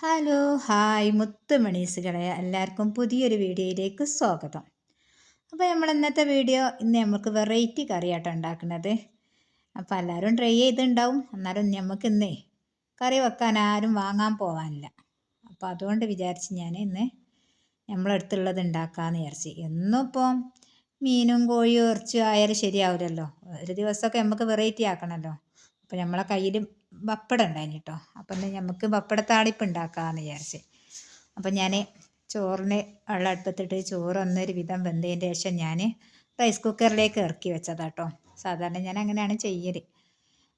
Hello hi മുത്തുമണീസുകളെ. എല്ലാവർക്കും പുതിയൊരു വീഡിയോയിലേക്ക് സ്വാഗതം. അപ്പോൾ നമ്മൾ ഇന്നത്തെ വീഡിയോ ഇന്ന് നമുക്ക് വെറൈറ്റി കറിയാട്ടോ ഉണ്ടാക്കുന്നത്. അപ്പോൾ എല്ലാവരും ട്രൈ ചെയ്തിട്ടുണ്ടാവും. എന്നാലും നമുക്ക് ഇന്നേ കറി വെക്കാൻ ആരും വാങ്ങാൻ പോകാനില്ല അപ്പോൾ അതുകൊണ്ട് വിചാരിച്ച് ഞാൻ ഇന്ന് നമ്മളടുത്തുള്ളത് ഉണ്ടാക്കാമെന്ന് വിചാരിച്ച്. എന്നും ഇപ്പോൾ മീനും കോഴിയും ഇറച്ചിയും ആയാലും ശരിയാവില്ലല്ലോ. ഒരു ദിവസമൊക്കെ നമുക്ക് വെറൈറ്റി ആക്കണമല്ലോ. അപ്പോൾ നമ്മളെ കയ്യിൽ പപ്പടം ഉണ്ടായിന് കേട്ടോ അപ്പം നമുക്ക് പപ്പട താളിപ്പ് ഉണ്ടാക്കാമെന്ന് വിചാരിച്ച്. അപ്പം ഞാൻ ചോറിന് വെള്ളം അടുപ്പത്തിട്ട് ചോറ് ഒന്നൊരു വിധം വെന്തതിന്റെ ശേഷം ഞാൻ റൈസ് കുക്കറിലേക്ക് ഇറക്കി വെച്ചതാട്ടോ. സാധാരണ ഞാൻ അങ്ങനെയാണ് ചെയ്യൽ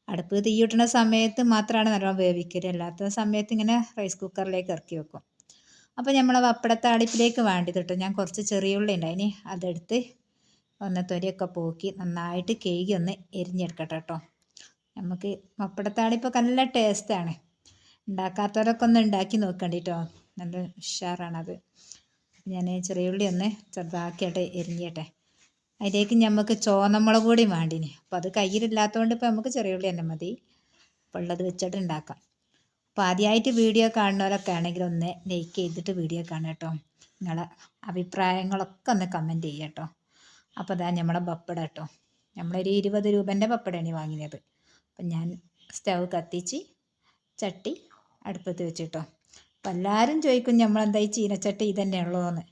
അടുപ്പ് തീ കിട്ടുന്ന സമയത്ത് മാത്രമാണ് നല്ലോണം വേവിക്കൽ അല്ലാത്ത സമയത്ത് ഇങ്ങനെ റൈസ് കുക്കറിലേക്ക് ഇറക്കി വെക്കും. അപ്പോൾ നമ്മൾ വേണ്ടി കേട്ടോ ഞാൻ കുറച്ച് ചെറിയ ഉള്ളി ഉണ്ടായിന് അതെടുത്ത് ഒന്ന് തൊലിയൊക്കെ പോക്കി നന്നായിട്ട് കേകി ഒന്ന് എരിഞ്ഞെടുക്കട്ടെ കേട്ടോ നമുക്ക് പപ്പടത്താളിപ്പോൾ നല്ല ടേസ്റ്റാണ് ഉണ്ടാക്കാത്തവരൊക്കെ ഒന്ന് ഉണ്ടാക്കി നോക്കണ്ടിട്ടോ നല്ല ഉഷാറാണത്. ഞാൻ ചെറിയ ഉള്ളി ഒന്ന് ചെറുതാക്കിയിട്ട് എരിഞ്ഞിട്ടെ. അതിലേക്ക് നമുക്ക് ചോന്നമുളക് കൂടി വേണ്ടിനി. അപ്പോൾ അത് കയ്യിലില്ലാത്തതുകൊണ്ട് ഇപ്പോൾ നമുക്ക് ചെറിയ ഉള്ളി തന്നെ മതി. അപ്പോൾ ഉള്ളത് വെച്ചിട്ട് ഉണ്ടാക്കാം. അപ്പോൾ ആദ്യമായിട്ട് വീഡിയോ കാണുന്നവരൊക്കെ ആണെങ്കിൽ ഒന്ന് ലൈക്ക് ചെയ്തിട്ട് വീഡിയോ കാണുക കേട്ടോ നിങ്ങളെ അഭിപ്രായങ്ങളൊക്കെ ഒന്ന് കമന്റ് ചെയ്യുക കേട്ടോ അപ്പോൾ അതാ നമ്മളെ പപ്പടം കേട്ടോ നമ്മളൊരു ഇരുപത് രൂപേന്റെ പപ്പടമാണ് വാങ്ങിയത്. അപ്പം ഞാൻ സ്റ്റവ് കത്തിച്ച് ചട്ടി അടുപ്പത്ത് വെച്ചിട്ടോ. അപ്പം എല്ലാവരും ചോദിക്കും നമ്മളെന്താ ഈ ചീനച്ചട്ടി ഇതന്നെ ഉള്ളതെന്ന്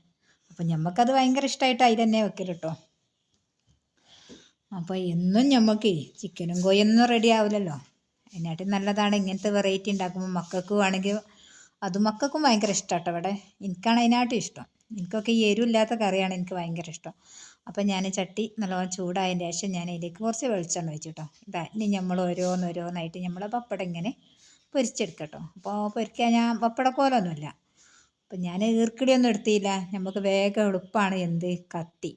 അപ്പം ഞമ്മക്കത് ഭയങ്കര ഇഷ്ടമായിട്ട് അതിൽ തന്നെ വെക്കൽ കേട്ടോ അപ്പോൾ എന്നും നമുക്ക് ചിക്കനും കോയൊന്നും റെഡി ആവില്ലല്ലോ അതിനായിട്ട് നല്ലതാണ് ഇങ്ങനത്തെ വെറൈറ്റി ഉണ്ടാക്കുമ്പോൾ മക്കൾക്കും ആണെങ്കിൽ അത് മക്കൾക്കും ഭയങ്കര ഇഷ്ടമാട്ടോ ഇവിടെ. എനിക്കാണ് അതിനായിട്ട് ഇഷ്ടം എനിക്കൊക്കെ ഈ എരിവില്ലാത്ത കറിയാണ് എനിക്ക് ഭയങ്കര ഇഷ്ടം. അപ്പം ഞാൻ ചട്ടി നല്ലോണം ചൂടായതിന് ശേഷം ഞാൻ ഇതിലേക്ക് കുറച്ച് വെളിച്ചെണ്ണ ഒഴിച്ചു കേട്ടോ ഇതാ ഇനി നമ്മൾ ഓരോന്നോരോന്നായിട്ട് നമ്മൾ പപ്പടം ഇങ്ങനെ പൊരിച്ചെടുക്കട്ടോ. അപ്പോൾ പൊരിക്കാൻ ഞാൻ പപ്പട പപ്പടക്കോലൊന്നുമില്ല അപ്പം ഞാൻ ഈർക്കിടിയൊന്നും എടുത്തില്ല. നമുക്ക് വേഗം എളുപ്പമാണ് എന്ത്? കത്തി.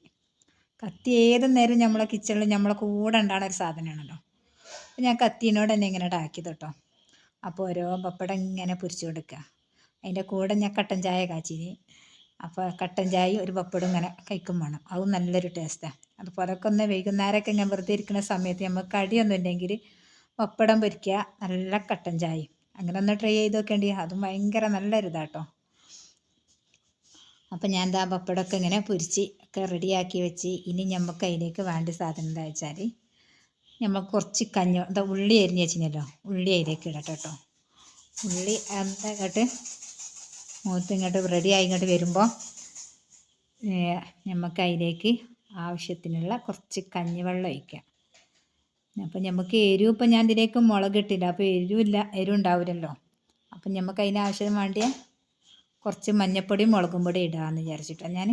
കത്തി ഏത് നേരം നമ്മളെ കിച്ചണിൽ നമ്മളെ കൂടെ ഉണ്ടാകുന്ന ഒരു സാധനമാണല്ലോ അപ്പം ഞാൻ കത്തിനോട് തന്നെ ഇങ്ങനെ ഇടാക്കിയത് കേട്ടോ അപ്പോൾ ഓരോ പപ്പടം ഇങ്ങനെ പൊരിച്ചു കൊടുക്കുക അതിന്റെ കൂടെ ഞാൻ കട്ടൻ ചായ കാച്ചിന്. അപ്പോൾ കട്ടൻ ചായയും ഒരു പപ്പടും ഇങ്ങനെ കഴിക്കും വേണം. അതും നല്ലൊരു ടേസ്റ്റാണ് അപ്പോൾ അതൊക്കെ ഒന്ന് വൈകുന്നേരമൊക്കെ ഞാൻ വെറുതെ ഇരിക്കുന്ന സമയത്ത് നമുക്ക് കടിയൊന്നും ഇല്ലെങ്കിൽ പപ്പടം പൊരിക്കുക നല്ല കട്ടൻ ചായയും. അങ്ങനെ ഒന്ന് ട്രൈ ചെയ്ത് നോക്കേണ്ടി. അതും ഭയങ്കര നല്ലൊരു ഇതാട്ടോ. അപ്പം ഞാൻ എന്താ പപ്പടമൊക്കെ ഇങ്ങനെ പൊരിച്ച് ഒക്കെ റെഡിയാക്കി വെച്ച് ഇനി നമുക്ക് അതിലേക്ക് വേണ്ട സാധനം എന്താ വെച്ചാൽ നമുക്ക് കുറച്ച് കഞ്ഞ എന്താ ഉള്ളി അരിഞ്ഞ് വെച്ചിനല്ലോ ഉള്ളി അതിലേക്ക് ഇടട്ടോ ഉള്ളി എന്താ കേട്ട് മൂത്ത് ഇങ്ങോട്ട് ആയി ഇങ്ങോട്ട് വരുമ്പോൾ നമുക്ക് അതിലേക്ക് ആവശ്യത്തിനുള്ള കുറച്ച് കഞ്ഞിവെള്ളം ഒഴിക്കാം അപ്പം നമുക്ക് എരിവ് ഇപ്പം ഞാൻ ഇതിലേക്ക് മുളകിട്ടില്ല അപ്പോൾ എരിവില്ല എരിവ് ഉണ്ടാവില്ലല്ലോ അപ്പം നമുക്ക് അതിന് ആവശ്യം വേണ്ടിയ കുറച്ച് മഞ്ഞപ്പൊടിയും മുളകും പൊടി ഇടാമെന്ന് വിചാരിച്ചിട്ടാണ് ഞാൻ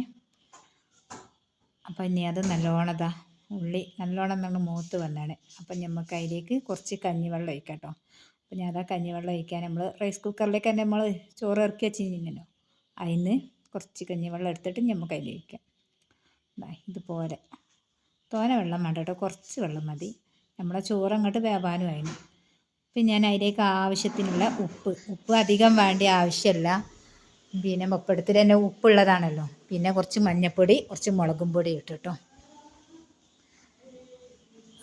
അപ്പം ഇനി അത് നല്ലോണതാ ഉള്ളി നല്ലോണം നമ്മൾ മൂത്ത് വന്നാണ്. അപ്പം നമുക്ക് അതിലേക്ക് കുറച്ച് കഞ്ഞിവെള്ളം ഒഴിക്കാം കേട്ടോ അപ്പോൾ ഞാൻ കഞ്ഞിവെള്ളം ഒഴിക്കാൻ നമ്മൾ റൈസ് കുക്കറിലേക്ക് തന്നെ നമ്മൾ ചോറ് ഇറക്കി വെച്ചിരുന്നല്ലോ അതിന് കുറച്ച് കഞ്ഞിവെള്ളം എടുത്തിട്ട് നമുക്ക് അതിൽ ഒഴിക്കാം. ഇതുപോലെ. തോന വെള്ളം വേണ്ട കേട്ടോ. കുറച്ച് വെള്ളം മതി. നമ്മളെ ചോറ് അങ്ങോട്ട് വേവാനും അതിന് പിന്നെ ഞാൻ അതിലേക്ക് ആവശ്യത്തിനുള്ള ഉപ്പ്. ഉപ്പ് അധികം വേണ്ട ആവശ്യമില്ല പിന്നെ മൊപ്പടത്തിൽ തന്നെ ഉപ്പുള്ളതാണല്ലോ പിന്നെ കുറച്ച് മഞ്ഞൾപ്പൊടി കുറച്ച് മുളകും പൊടി ഇട്ടിട്ടോ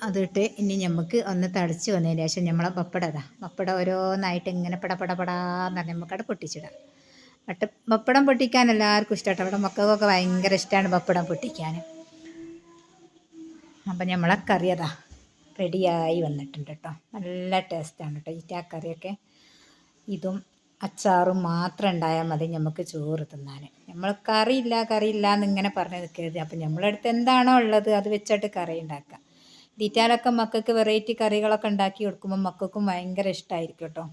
അതിട്ട് ഇനി നമുക്ക് ഒന്ന് തളിച്ച് വന്നതിന് ശേഷം നമ്മളെ പപ്പട ഇതാ പപ്പട ഓരോന്നായിട്ട് ഇങ്ങനെ പട പട പടാന്ന് പറഞ്ഞാൽ നമുക്കവിടെ പൊട്ടിച്ചിടാം. പട്ട് പപ്പടം പൊട്ടിക്കാൻ എല്ലാവർക്കും ഇഷ്ടമാട്ടോ അവിടെ മക്കൾക്കൊക്കെ ഭയങ്കര ഇഷ്ടമാണ് പപ്പടം പൊട്ടിക്കാൻ. അപ്പം നമ്മളെ കറി അതാ റെഡിയായി വന്നിട്ടുണ്ട് കേട്ടോ. നല്ല ടേസ്റ്റാണ് കേട്ടോ. ഈ ആ കറിയൊക്കെ ഇതും അച്ചാറും മാത്രം ഉണ്ടായാൽ മതി നമുക്ക് ചോറ് തിന്നാൻ. നമ്മൾ കറിയില്ല കറിയില്ല എന്നിങ്ങനെ പറഞ്ഞ് നിൽക്കരുത് അപ്പം നമ്മളടുത്ത് എന്താണോ ഉള്ളത് അത് വെച്ചിട്ട് കറി ഉണ്ടാക്കാം. തീറ്റാലൊക്കെ മക്കൾക്ക് വെറൈറ്റി കറികളൊക്കെ ഉണ്ടാക്കി കൊടുക്കുമ്പോൾ മക്കൾക്കും ഭയങ്കര ഇഷ്ടമായിരിക്കും കേട്ടോ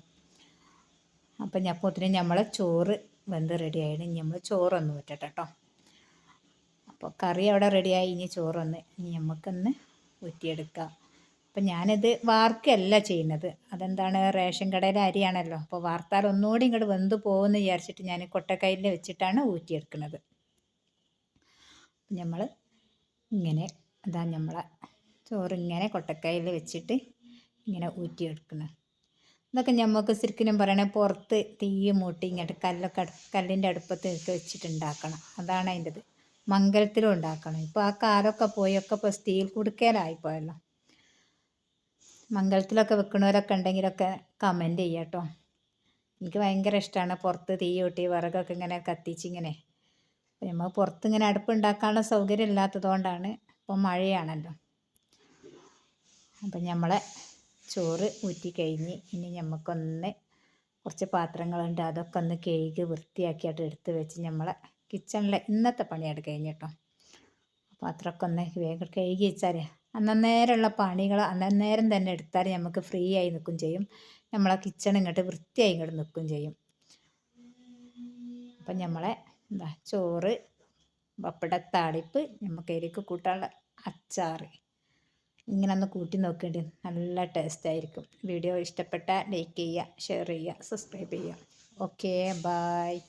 അപ്പം ഞാൻ പോത്തിന് നമ്മൾ ചോറ് വെന്ത് റെഡിയായിട്ട് ഇനി നമ്മൾ ചോറൊന്ന് വെറ്റട്ടെ കേട്ടോ അപ്പോൾ കറി അവിടെ റെഡിയായി ഇനി ചോറൊന്ന് ഇനി നമുക്കൊന്ന് ഊറ്റിയെടുക്കാം. അപ്പം ഞാനിത് വാർക്കല്ല ചെയ്യുന്നത്. അതെന്താണ്? റേഷൻ കടയിലെ അരിയാണല്ലോ. അപ്പോൾ വാർത്താൽ ഒന്നുകൂടി ഇങ്ങോട്ട് വെന്ത് പോകുമെന്ന് വിചാരിച്ചിട്ട് ഞാൻ കൊട്ടക്കൈയിൽ വെച്ചിട്ടാണ് ഊറ്റിയെടുക്കുന്നത്. നമ്മൾ ഇങ്ങനെ അതാ നമ്മളെ ചോറിങ്ങനെ കൊട്ടക്കയിൽ വെച്ചിട്ട് ഇങ്ങനെ ഊറ്റിയെടുക്കണം ഇതൊക്കെ ഞമ്മക്ക് ശരിക്കും പറയണേ പുറത്ത് തീ മൂട്ടി ഇങ്ങോട്ട് കല്ലൊക്കെ കല്ലിന്റെ അടുപ്പത്ത് വെച്ചിട്ട് ഉണ്ടാക്കണം അതാണ് അതിന്റെത്. മംഗലത്തിലും ഉണ്ടാക്കണം. ഇപ്പോൾ ആ കാലമൊക്കെ പോയൊക്കെ ഇപ്പോൾ സ്റ്റീൽ കുടുക്കയിലായിപ്പോയല്ലോ മംഗലത്തിലൊക്കെ വെക്കണവരൊക്കെ ഉണ്ടെങ്കിലൊക്കെ കമന്റ് ചെയ്യാം കേട്ടോ എനിക്ക് ഭയങ്കര ഇഷ്ടമാണ് പുറത്ത് തീ കൂട്ടി വിറകൊക്കെ ഇങ്ങനെ കത്തിച്ച് ഇങ്ങനെ. അപ്പം നമ്മൾ പുറത്ത് ഇങ്ങനെ അടുപ്പ് ഉണ്ടാക്കാനുള്ള സൗകര്യം ഇല്ലാത്തതുകൊണ്ടാണ് ഇപ്പം മഴയാണല്ലോ. അപ്പം നമ്മളെ ചോറ് ഊറ്റി കഴിഞ്ഞ് ഇനി നമുക്കൊന്ന് കുറച്ച് പാത്രങ്ങളുണ്ട് അതൊക്കെ ഒന്ന് കഴുകി വൃത്തിയാക്കിയിട്ട് എടുത്ത് വെച്ച് നമ്മളെ കിച്ചണിലെ ഇന്നത്തെ പണിയായിട്ട് കഴിഞ്ഞിട്ടോ. പാത്രമൊക്കെ ഒന്ന് വേഗം കഴുകി വെച്ചാൽ അന്നേരമുള്ള പണികൾ അന്നേരം തന്നെ എടുത്താൽ നമുക്ക് ഫ്രീ ആയി നിൽക്കും ചെയ്യും. നമ്മളെ കിച്ചൺ ഇങ്ങോട്ട് വൃത്തിയായി ഇങ്ങോട്ട് നിൽക്കും ചെയ്യും. അപ്പം നമ്മളെ എന്താ ചോറ് പപ്പട താളിപ്പ് നമുക്ക് എരിക്ക് കൂട്ടാനുള്ള അച്ചാറ്. ഇങ്ങനെ ഒന്ന് കൂട്ടി നോക്കേണ്ടി നല്ല ടേസ്റ്റ് ആയിരിക്കും. വീഡിയോ ഇഷ്ടപ്പെട്ടാൽ ലൈക്ക് ചെയ്യുക ഷെയർ ചെയ്യുക സബ്സ്ക്രൈബ് ചെയ്യുക. Okay bye